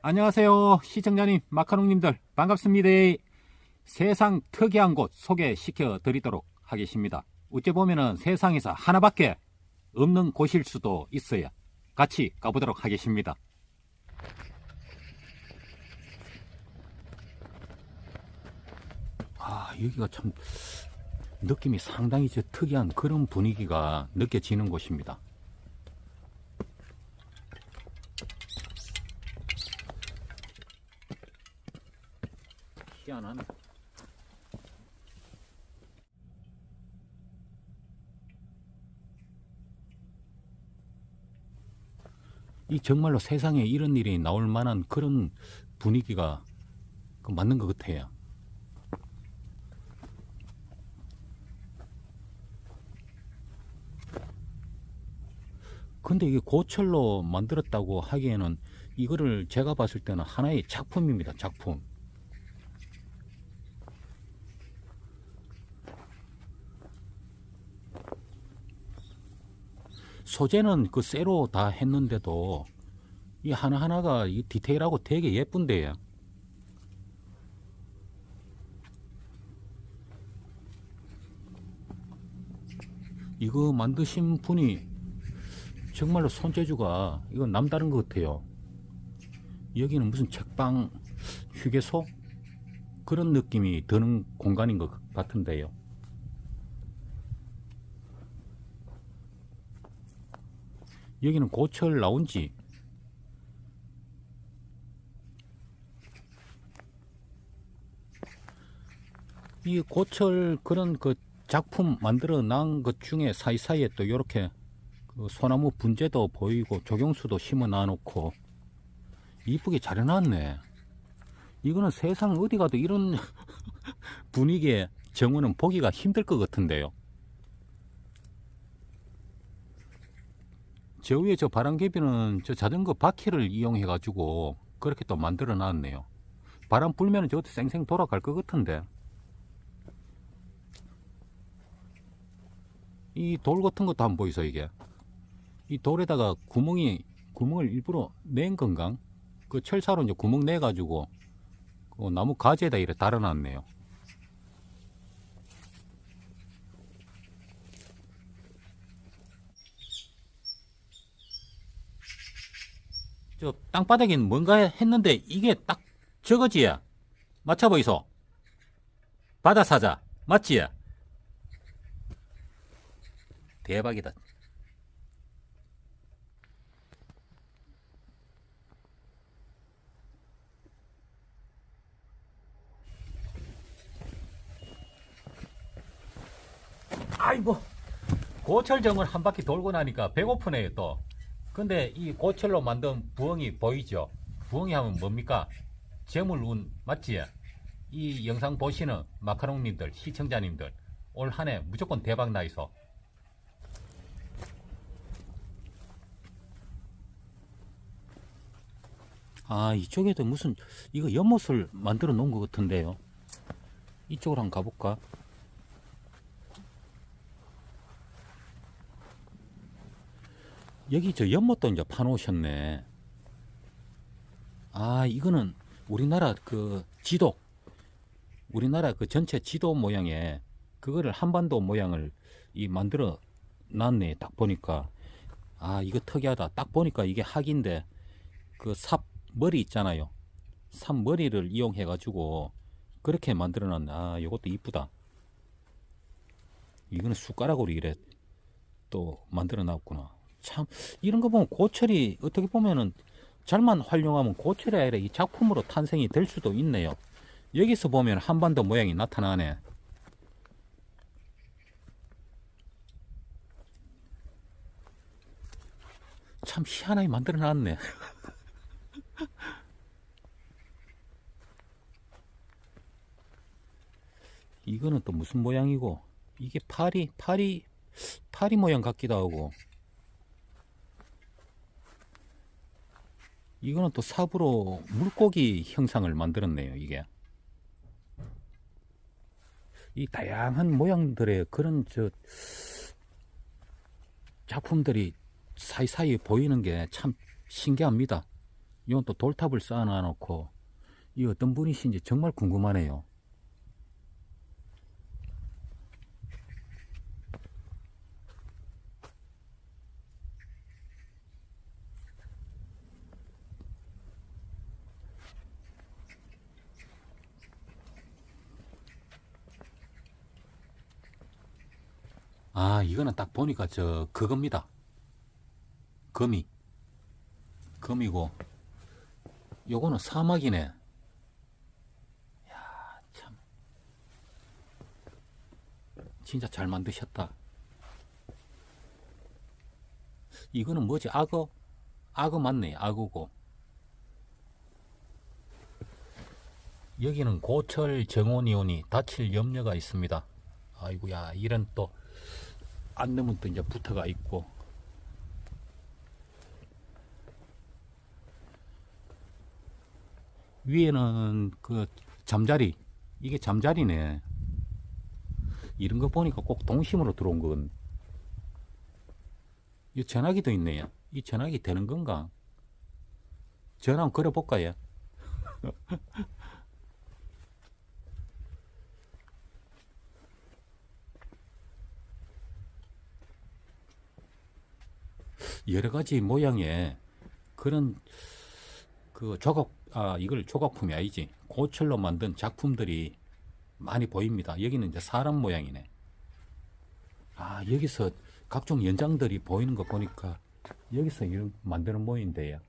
안녕하세요. 시청자님, 마카롱님들 반갑습니다. 세상 특이한 곳 소개시켜 드리도록 하겠습니다. 어째 보면은 세상에서 하나밖에 없는 곳일 수도 있어요. 같이 가보도록 하겠습니다. 아, 여기가 참 느낌이 상당히 저 특이한 그런 분위기가 느껴지는 곳입니다. 희한하네. 이 정말로 세상에 이런 일이 나올 만한 그런 분위기가 그 맞는 것 같아요. 근데 이게 고철로 만들었다고 하기에는 이거를 제가 봤을 때는 하나의 작품입니다. 작품. 소재는 그 쇠로 다 했는데도 이 하나하나가 이 디테일하고 되게 예쁜데요. 이거 만드신 분이 정말로 손재주가 이건 남다른 것 같아요. 여기는 무슨 책방 휴게소 그런 느낌이 드는 공간인 것 같은데요. 여기는 고철 라운지 이 고철 그런 그 작품 만들어 난것 중에 사이사이에 또 이렇게 그 소나무 분재도 보이고 조경수도 심어 놔놓고 이쁘게 잘 해놨네. 이거는 세상 어디 가도 이런 분위기의 정원은 보기가 힘들 것 같은데요. 저 위에 저 바람개비는 저 자전거 바퀴를 이용해 가지고 그렇게 또 만들어 놨네요. 바람 불면 저것도 쌩쌩 돌아갈 것 같은데. 이 돌 같은 것도 한번 보이소 이게. 이 돌에다가 구멍이 구멍을 일부러 낸 건가? 그 철사로 이제 구멍 내 가지고 그 나무 가지에다 이렇게 달아놨네요. 저 땅바닥엔 뭔가 했는데 이게 딱 저거지? 맞춰 보이소? 바다 사자 맞지? 대박이다. 아이고 고철정을 한 바퀴 돌고 나니까 배고프네요 또. 근데 이 고철로 만든 부엉이 보이죠? 부엉이 하면 뭡니까? 재물운 맞지? 이 영상 보시는 마카롱님들, 시청자님들 올 한 해 무조건 대박 나이소. 아 이쪽에도 무슨 이거 연못을 만들어 놓은 것 같은데요. 이쪽으로 한번 가볼까? 여기 저 연못도 이제 파놓으셨네. 아, 이거는 우리나라 그 지도, 우리나라 그 전체 지도 모양에 그거를 한반도 모양을 이 만들어 놨네. 딱 보니까. 아, 이거 특이하다. 딱 보니까 이게 학인데 그 삽 머리 있잖아요. 삽 머리를 이용해 가지고 그렇게 만들어 놨네. 아, 요것도 이쁘다. 이거는 숟가락으로 이래 또 만들어 놨구나. 참 이런 거 보면 고철이 어떻게 보면은 잘만 활용하면 고철이 아니라 이 작품으로 탄생이 될 수도 있네요. 여기서 보면 한반도 모양이 나타나네. 참 희한하게 만들어 놨네. 이거는 또 무슨 모양이고 이게 파리 파리 파리 모양 같기도 하고 이거는 또 삽으로 물고기 형상을 만들었네요, 이게. 이 다양한 모양들의 그런 저 작품들이 사이사이 보이는 게 참 신기합니다. 이건 또 돌탑을 쌓아놔 놓고 이 어떤 분이신지 정말 궁금하네요. 아, 이거는 딱 보니까 저 그겁니다. 거미. 거미고 요거는 사막이네. 야, 참. 진짜 잘 만드셨다. 이거는 뭐지? 악어? 악어 맞네. 악어고. 여기는 고철 정원이오니 다칠 염려가 있습니다. 아이고야, 이런 또 안내문 또 이제 붙어가 있고. 위에는 그 잠자리 이게 잠자리네. 이런 거 보니까 꼭 동심으로 들어온 건. 이 전화기도 있네요. 이 전화기 되는 건가? 전화 한번 걸어볼까요 여러 가지 모양의 그런 그 조각 아 이걸 조각품이 아니지 고철로 만든 작품들이 많이 보입니다. 여기는 이제 사람 모양이네. 아 여기서 각종 연장들이 보이는 거 보니까 여기서 이런 만드는 모인데요.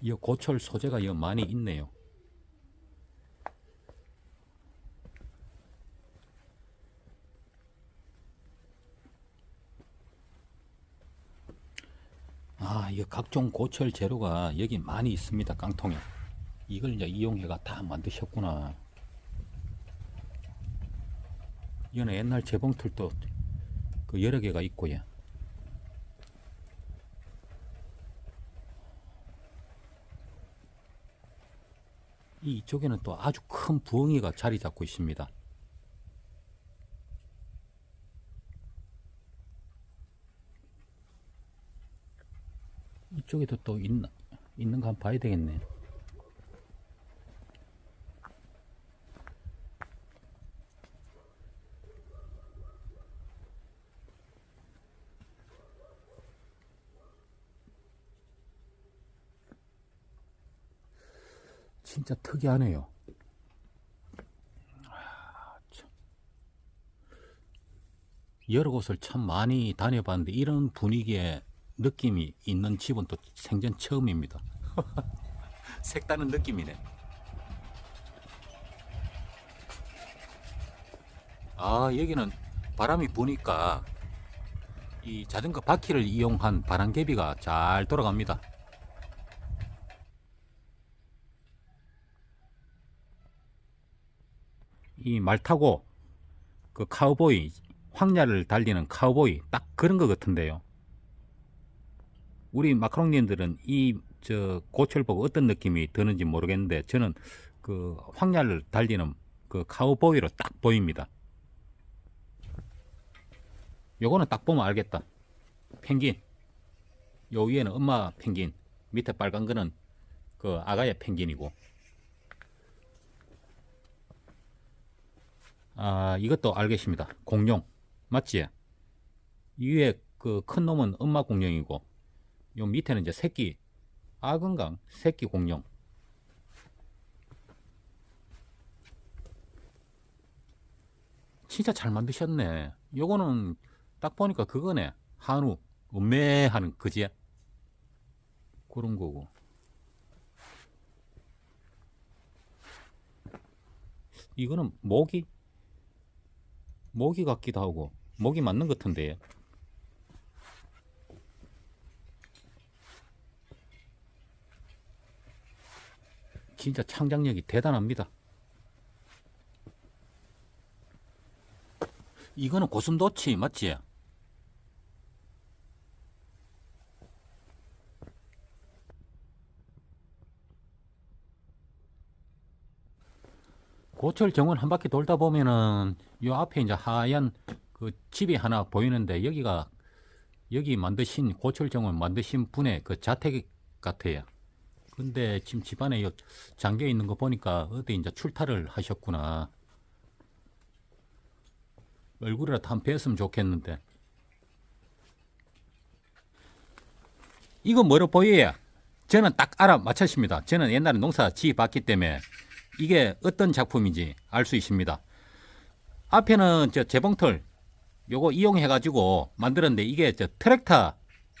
이 고철 소재가 이 많이 있네요. 아, 이 각종 고철 재료가 여기 많이 있습니다. 깡통에. 이걸 이제 이용해가 다 만드셨구나. 이거는 옛날 재봉틀도 그 여러 개가 있고요. 이쪽에는 또 아주 큰 부엉이가 자리 잡고 있습니다. 이쪽에도 또 있나, 있는 거 한번 봐야 되겠네. 진짜 특이하네요. 아, 참. 여러 곳을 참 많이 다녀봤는데 이런 분위기에 느낌이 있는 집은 또 생전 처음입니다. 색다른 느낌이네. 아, 여기는 바람이 부니까 이 자전거 바퀴를 이용한 바람개비가 잘 돌아갑니다. 이 말 타고 그 카우보이, 황야를 달리는 카우보이 딱 그런 것 같은데요. 우리 마카롱님들은 이 저 고철 보고 어떤 느낌이 드는지 모르겠는데 저는 그 황야를 달리는 그 카우보이로 딱 보입니다. 요거는 딱 보면 알겠다. 펭귄. 요 위에는 엄마 펭귄, 밑에 빨간 거는 그 아가의 펭귄이고. 아, 이것도 알겠습니다. 공룡. 맞지? 이 위에 그 큰 놈은 엄마 공룡이고, 요 밑에는 이제 새끼 악은강 새끼 공룡. 진짜 잘 만드셨네. 요거는 딱 보니까 그거네. 한우 음매하는 그지 그런 거고. 이거는 모기? 모기 같기도 하고. 모기 맞는 것 같은데 진짜 창작력이 대단합니다. 이거는 고슴도치 맞지? 고철 정원 한 바퀴 돌다 보면은 요 앞에 이제 하얀 그 집이 하나 보이는데 여기가 여기 만드신 고철 정원 만드신 분의 그 자택 같아요. 근데 지금 집안에 요 잠겨 있는 거 보니까 어디 이제 출타를 하셨구나. 얼굴이라도 한 뵀으면 좋겠는데. 이거 뭐로 보여요? 저는 딱 알아맞혔습니다. 저는 옛날에 농사 지어봤기 때문에 이게 어떤 작품인지 알 수 있습니다. 앞에는 저 재봉틀 요거 이용해 가지고 만들었는데 이게 저 트랙터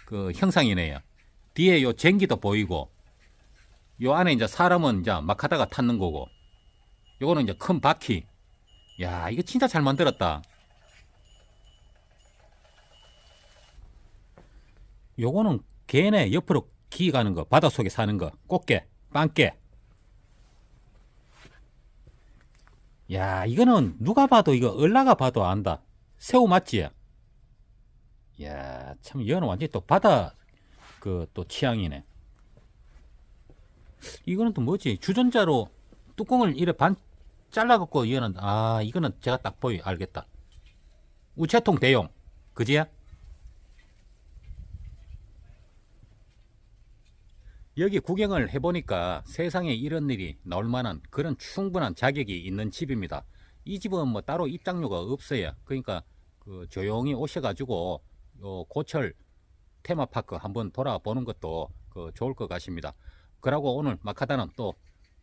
그 형상이네요. 뒤에 요 쟁기도 보이고 요 안에 이제 사람은 이제 막 하다가 탔는 거고 요거는 이제 큰 바퀴. 야 이거 진짜 잘 만들었다. 요거는 개네 옆으로 기 가는 거, 바닷속에 사는 거, 꽃게, 빵게. 야, 이거는 누가 봐도 이거 얼라가 봐도 안다. 새우 맞지? 야, 참 이거는 완전히 또 바다 그 또 취향이네. 이거는 또 뭐지? 주전자로 뚜껑을 이래 반 잘라갖고 이거는 아 이거는 제가 딱 보이 알겠다. 우체통 대용, 그지야? 여기 구경을 해보니까 세상에 이런 일이 나올 만한 그런 충분한 자격이 있는 집입니다. 이 집은 뭐 따로 입장료가 없어요. 그러니까 그 조용히 오셔가지고 요 고철 테마파크 한번 돌아보는 것도 그 좋을 것 같습니다. 그러고 오늘 마카다는 또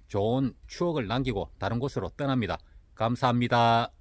좋은 추억을 남기고 다른 곳으로 떠납니다. 감사합니다.